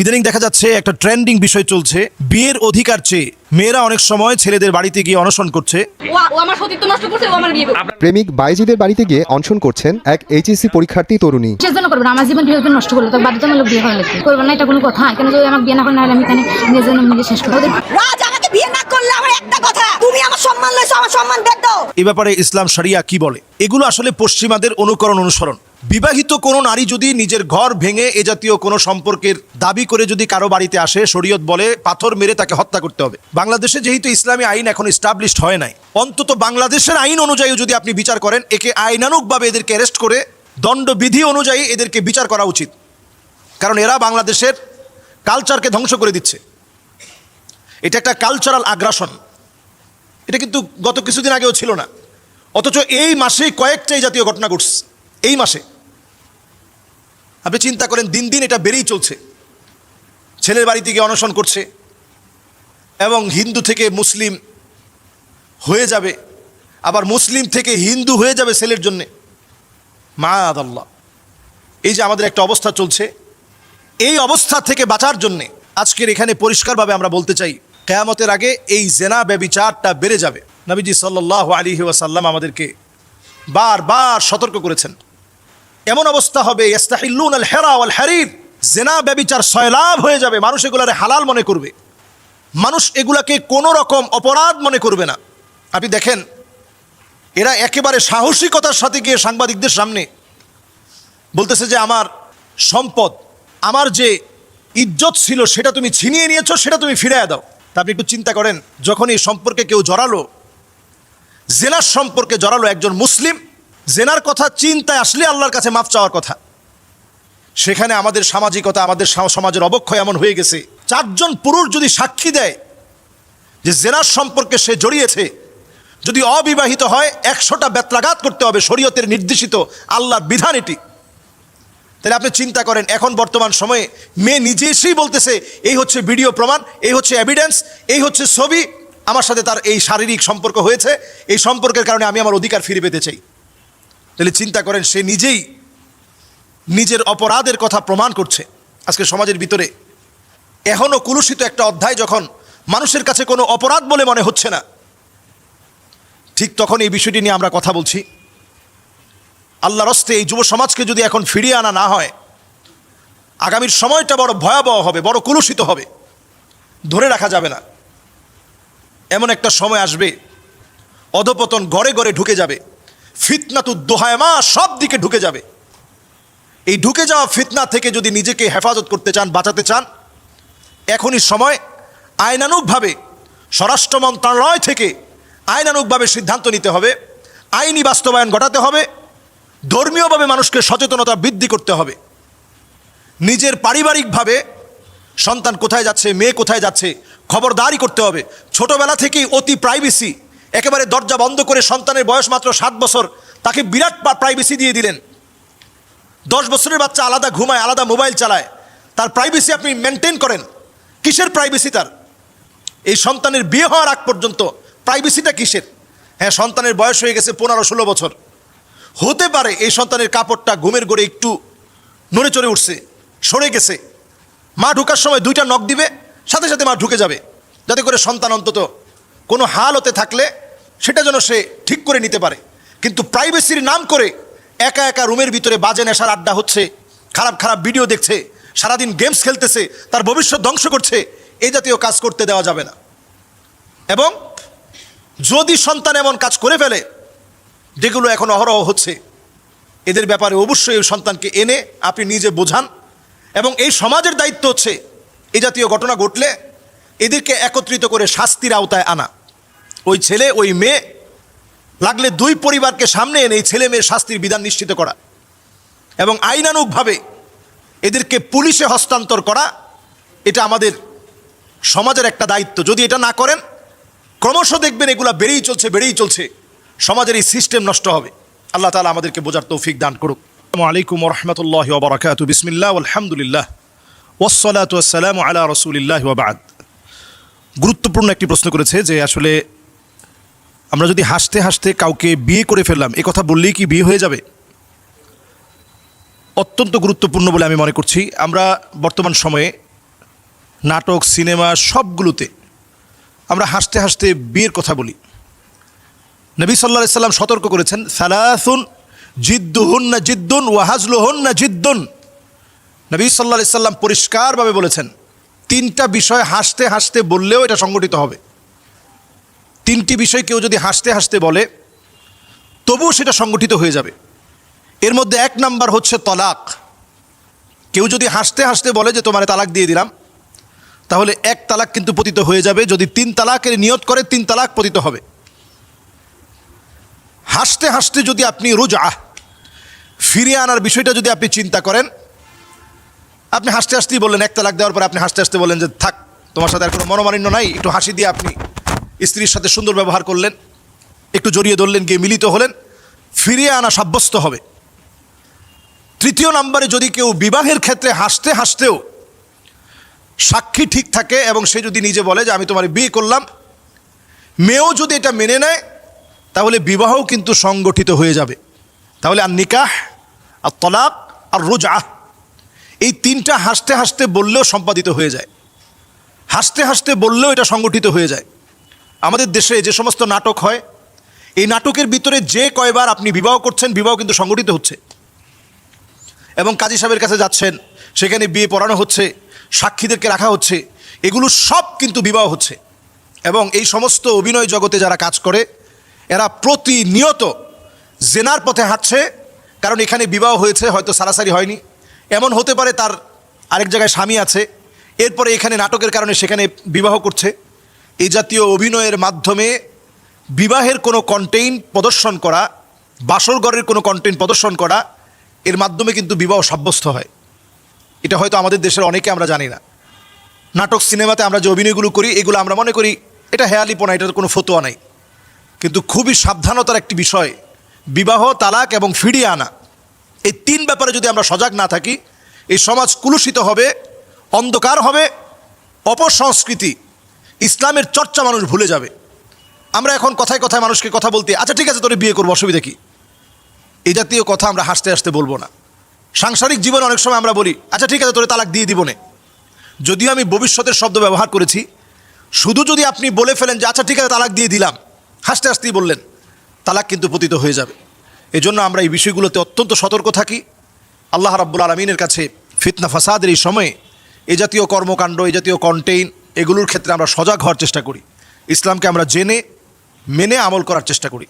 ইদানিং দেখা যাচ্ছে একটা ট্রেন্ডিং বিষয় চলছে। বিয়ের অধিকার চেয়ে মেয়েরা অনেক সময় ছেলেদের বাড়িতে গিয়ে অনশন করছে। আমার আমার বিয়ে প্রেমিক বাইজিদের বাড়িতে গিয়ে অনশন করছেন এক এইচএসসি পরীক্ষার্থী তরুণী। না? আমার জীবন কীভাবে নষ্ট করল তো বাধ্যতামূলক বিয়ে করব না এটা কোনো কথা কেন যদি আমাকে বিয়ে না করে না আমি এখানে নিজের জন্য নিজে শেষ করব। রাজ আমাকে বিয়ে না করলে আমার একটা কথা তুমি আমার সম্মান লইছো আমার সম্মান দাও। এ ব্যাপারে ইসলাম শরিয়া কি বলে? এগুলো আসলে পশ্চিমাদের অনুকরণ অনুসরণ। বিবাহিত কোনো নারী যদি নিজের ঘর ভেঙে এ জাতীয় কোনো সম্পর্কের দাবি করে যদি কারও বাড়িতে আসে, শরীয়ত বলে পাথর মেরে তাকে হত্যা করতে হবে। বাংলাদেশে যেহেতু ইসলামী আইন এখন স্টাবলিশড হয় নাই, অন্তত বাংলাদেশের আইন অনুযায়ী যদি আপনি বিচার করেন, একে আইনানুকভাবে এদেরকে অ্যারেস্ট করে দণ্ডবিধি অনুযায়ী এদেরকে বিচার করা উচিত। কারণ এরা বাংলাদেশের কালচারকে ধ্বংস করে দিচ্ছে। এটা একটা কালচারাল আগ্রাসন এটা কিন্তু গত কিছুদিন আগেও ছিল না। অথচ এই মাসেই কয়েকটাই জাতীয় ঘটনা ঘটছে। এই মাসে। আপনি চিন্তা করেন, দিন দিন এটা বেড়েই চলছে। ছেলের বাড়িতে গিয়ে অনশন করছে এবং হিন্দু থেকে মুসলিম হয়ে যাবে, আবার মুসলিম থেকে হিন্দু হয়ে যাবে ছেলের জন্যে। মা আদাল্লাহ এই যে আমাদের একটা অবস্থা চলছে, এই অবস্থা থেকে বাঁচার জন্যে আজকের এখানে পরিষ্কারভাবে আমরা বলতে চাই, কেয়ামতের আগে এই জেনা ব্যবিচারটা বেড়ে যাবে। নবীজি সাল্লাহ আলী ওয়াসাল্লাম আমাদেরকে বারবার সতর্ক করেছেন। এমন অবস্থা হবে ইস্তাহিল্লুন আল হেরা আল হ্যারির জেনা, ব্যবিচার সয়লাভ হয়ে যাবে, মানুষ এগুলারে হালাল মনে করবে। মানুষ এগুলাকে কোনো রকম অপরাধ মনে করবে না। আপনি দেখেন, এরা একেবারে সাহসিকতার সাথে গিয়ে সাংবাদিকদের সামনে বলতেছে যে, আমার সম্পদ, আমার যে ইজ্জত ছিল, সেটা তুমি ছিনিয়ে নিয়েছো, সেটা তুমি ফিরিয়ে দাও। তা আপনি একটু চিন্তা করেন, যখন এই সম্পর্কে কেউ জড়ালো, জেনার সম্পর্কে জড়ালো একজন মুসলিম জেনার কথা চিন্তায় আসলে আল্লাহর কাছে মাফ চাওয়ার কথা। সেখানে আমাদের সামাজিকতা, আমাদের সমাজের অবক্ষয় এমন হয়ে গেছে। চারজন পুরুষ যদি সাক্ষী দেয় যে জেনার সম্পর্কে সে জড়িয়েছে, যদি অবিবাহিত হয়, একশোটা বেত্রাঘাত করতে হবে শরীয়তের নির্দেশিত আল্লাহর বিধান এটি। তাহলে আপনি চিন্তা করেন, এখন বর্তমান সময়ে মেয়ে নিজে এসেই বলতেছে, এই হচ্ছে ভিডিও প্রমাণ, এই হচ্ছে এভিডেন্স এই হচ্ছে ছবি, আমার সাথে তার এই শারীরিক সম্পর্ক হয়েছে, এই সম্পর্কের কারণে আমি আমার অধিকার ফিরে পেতে চাই। তাহলে চিন্তা করেন, সে নিজেই নিজের অপরাধের কথা প্রমাণ করছে আজকে সমাজের ভিতরে। এখনও কুলুষিত একটা অধ্যায় যখন মানুষের কাছে কোনো অপরাধ বলে মনে হচ্ছে না, ঠিক তখন এই বিষয়টি নিয়ে আমরা কথা বলছি। আল্লাহর রস্তে এই যুব সমাজকে যদি এখন ফিরিয়ে আনা না হয়, আগামীর সময়টা বড় ভয়াবহ হবে, বড় কুলুষিত হবে, ধরে রাখা যাবে না। এমন একটা সময় আসবে, অধপতন গড়ে গড়ে ঢুকে যাবে। ফিতনা তু দোহায়মা সব দিকে ঢুকে যাবে। এই ঢুকে যাওয়া ফিতনা থেকে যদি নিজেকে হেফাজত করতে চান, বাঁচাতে চান, এখনই সময় আইনানুগভাবে স্বরাষ্ট্র মন্ত্রণালয় থেকে আইনানুগভাবে সিদ্ধান্ত নিতে হবে, আইনি বাস্তবায়ন ঘটাতে হবে, ধর্মীয়ভাবে মানুষকে সচেতনতা বৃদ্ধি করতে হবে। নিজের পারিবারিকভাবে সন্তান কোথায় যাচ্ছে, মেয়ে কোথায় যাচ্ছে, খবরদারি করতে হবে। ছোটবেলা থেকেই অতি প্রাইভেসি একেবারে দরজা বন্ধ করে সন্তানের বয়স মাত্র সাত বছর, তাকে বিরাট প্রাইভেসি দিয়ে দিলেন। দশ বছরের বাচ্চা আলাদা ঘুমায়, আলাদা মোবাইল চালায়। তার প্রাইভেসি আপনি মেনটেন করেন। কিসের প্রাইভেসি তার? এই সন্তানের বিয়ে হওয়ার আগ পর্যন্ত প্রাইভেসিটা কিসের? হ্যাঁ সন্তানের বয়স হয়ে গেছে পনেরো ষোলো বছর। হতে পারে এই সন্তানের কাপড়টা ঘুমের গড়ে একটু নড়ে চড়ে উঠছে, সরে গেছে। মা ঢুকার সময় দুইটা নখ দিবে, সাথে সাথে মা ঢুকে যাবে। যাতে করে সন্তান অন্তত কোনো হালতে থাকলে সেটা যেন সে ঠিক করে নিতে পারে। কিন্তু প্রাইভেসির নাম করে একা একা রুমের ভিতরে বাজে নেশার আড্ডা হচ্ছে, খারাপ খারাপ ভিডিও দেখছে, সারাদিন গেমস খেলতেছে, তার ভবিষ্যৎ ধ্বংস করছে এই জাতীয় কাজ করতে দেওয়া যাবে না। এবং যদি সন্তান এমন কাজ করে ফেলে, যেগুলো এখন অহরহ হচ্ছে, এদের ব্যাপারে অবশ্যই ওই সন্তানকে এনে আপনি নিজে বোঝান। এবং এই সমাজের দায়িত্ব হচ্ছে এই জাতীয় ঘটনা ঘটলে এদেরকে একত্রিত করে শাস্তির আওতায় আনা। ওই ছেলে, ওই মেয়ে লাগলে দুই পরিবারকে সামনে এনে এই ছেলে মেয়ের শাস্তির বিধান নিশ্চিত করা এবং আইনানুগভাবে এদেরকে পুলিশে হস্তান্তর করা, এটা আমাদের সমাজের একটা দায়িত্ব। যদি এটা না করেন, ক্রমশ দেখবেন এগুলা বেড়েই চলছে বেড়েই চলছে। সমাজের এই সিস্টেম নষ্ট হবে। আল্লাহ তালা আমাদেরকে বোঝার তৌফিক দান করুক। আলাইকুম রহমতুল্লাহ ওবরাকাত বিসমিল্লাহ আলহামদুলিল্লাহ ওসলাত আলা রসুলিল্লাহ ওবাদ গুরুত্বপূর্ণ একটি প্রশ্ন করেছে যে আসলে আমরা যদি হাসতে হাসতে কাউকে বিয়ে করে ফেললাম, এ কথা বললেই কি বিয়ে হয়ে যাবে? অত্যন্ত গুরুত্বপূর্ণ বলে আমি মনে করছি। আমরা বর্তমান সময়ে নাটক, সিনেমা সবগুলোতে আমরা হাসতে হাসতে বিয়ের কথা বলি। নবী সাল্লাহ সাল্লাম সতর্ক করেছেন, সালাসুন জিদ্দুহুন না জিদ্দুন ওয়াহাজলুহুন না জিদ্দুন। নবী সাল্লাহ সাল্লাম পরিষ্কারভাবে বলেছেন তিনটা বিষয় হাসতে হাসতে বললেও এটা সংগঠিত হবে। তিনটি বিষয় কেউ যদি হাসতে হাসতে বলে, তবুও সেটা সংগঠিত হয়ে যাবে। এর মধ্যে এক নাম্বার হচ্ছে তলাক। কেউ যদি হাসতে হাসতে বলে যে, তোমার তালাক দিয়ে দিলাম তাহলে এক তালাক কিন্তু পতিত হয়ে যাবে। যদি তিন তালাকের নিয়ত করে, তিন তালাক পতিত হবে। হাসতে হাসতে যদি আপনি রোজ আহ ফিরিয়ে আনার বিষয়টা যদি আপনি চিন্তা করেন আপনি হাসতে হাসতেই বললেন, এক তালাক দেওয়ার পরে আপনি হাসতে হাসতে বললেন যে, থাক, তোমার সাথে আর কোনো মনোমালিন্য নাই। একটু হাসি দিয়ে আপনি স্ত্রীর সাথে সুন্দর ব্যবহার করলেন, একটু জড়িয়ে ধরলেন, গিয়ে মিলিত হলেন, ফিরিয়ে আনা সাব্যস্ত হবে। তৃতীয় নম্বরে যদি কেউ বিবাহের ক্ষেত্রে হাসতে হাসতেও সাক্ষী ঠিক থাকে এবং সে যদি নিজে বলে যে, আমি তোমার বিয়ে করলাম। মেয়েও যদি এটা মেনে নেয়, তাহলে বিবাহও কিন্তু সংগঠিত হয়ে যাবে। তাহলে আর নিকাহ আর তলাক আর রোজা তিনটা হাসতে হাসতে বললেও সম্পাদিত হয়ে যায়। হাসতে হাসতে বললেও এটা সংগঠিত হয়ে যায়। আমাদের দেশে যে সমস্ত নাটক হয়, এই নাটকের ভিতরে যে কয়বার আপনি বিবাহ করছেন, বিবাহ কিন্তু সংগঠিত হচ্ছে। এবং কাজী সাহেবের কাছে যাচ্ছেন, সেখানে বিয়ে পড়ানো হচ্ছে, সাক্ষীদেরকে রাখা হচ্ছে, এগুলো সব কিন্তু বিবাহ হচ্ছে। এবং এই সমস্ত অভিনয় জগতে যারা কাজ করে, এরা প্রতিনিয়ত জেনার পথে হাঁটছে, কারণ এখানে বিবাহ হয়েছে, হয়তো সারাসারি হয়নি। এমন হতে পারে তার আরেক জায়গায় স্বামী আছে। এরপরে এখানে নাটকের কারণে সেখানে বিবাহ করছে। এই জাতীয় অভিনয়ের মাধ্যমে বিবাহের কোনো কন্টেইন প্রদর্শন করা, বাসরঘরের কোনো কন্টেইন প্রদর্শন করা, এর মাধ্যমে কিন্তু বিবাহ সাব্যস্ত হয়। এটা হয়তো আমাদের দেশের অনেকে আমরা জানি না। নাটক সিনেমাতে আমরা যে অভিনয়গুলো করি, এগুলো আমরা মনে করি এটা হেয়ালিপনা, এটার কোনো ফতোয়া নাই। কিন্তু খুবই সাবধানতার একটি বিষয়, বিবাহ, তালাক এবং ফিরিয়ে আনা। এই তিন ব্যাপারে যদি আমরা সজাগ না থাকি, এই সমাজ কুলুষিত হবে, অন্ধকার হবে, অপসংস্কৃতি, ইসলামের চর্চা মানুষ ভুলে যাবে। আমরা এখন কথায় কথায় মানুষকে কথা বলতে আচ্ছা ঠিক আছে, তোরে বিয়ে করব, অসুবিধা কি? এই জাতীয় কথা আমরা হাসতে হাসতে বলব না। সাংসারিক জীবনে অনেক সময় আমরা বলি আচ্ছা ঠিক আছে, তোরে তালাক দিয়ে দিব নে। যদিও আমি ভবিষ্যতের শব্দ ব্যবহার করেছি, শুধু যদি আপনি বলে ফেলেন যে আচ্ছা ঠিক আছে, তালাক দিয়ে দিলাম। হাসতে হাসতেই বললেন, তালাক কিন্তু পতিত হয়ে যাবে। এজন্য আমরা এই বিষয়গুলোতে অত্যন্ত সতর্ক থাকি। আল্লাহ রাব্বুল আলমিনের কাছে ফিতনা, ফাসাদের এই সময়ে এ জাতীয় কর্মকাণ্ড, এ জাতীয় কন্টেইন এগুলোর ক্ষেত্রে আমরা সজাগ হওয়ার চেষ্টা করি। ইসলামকে আমরা জেনে, মেনে আমল করার চেষ্টা করি।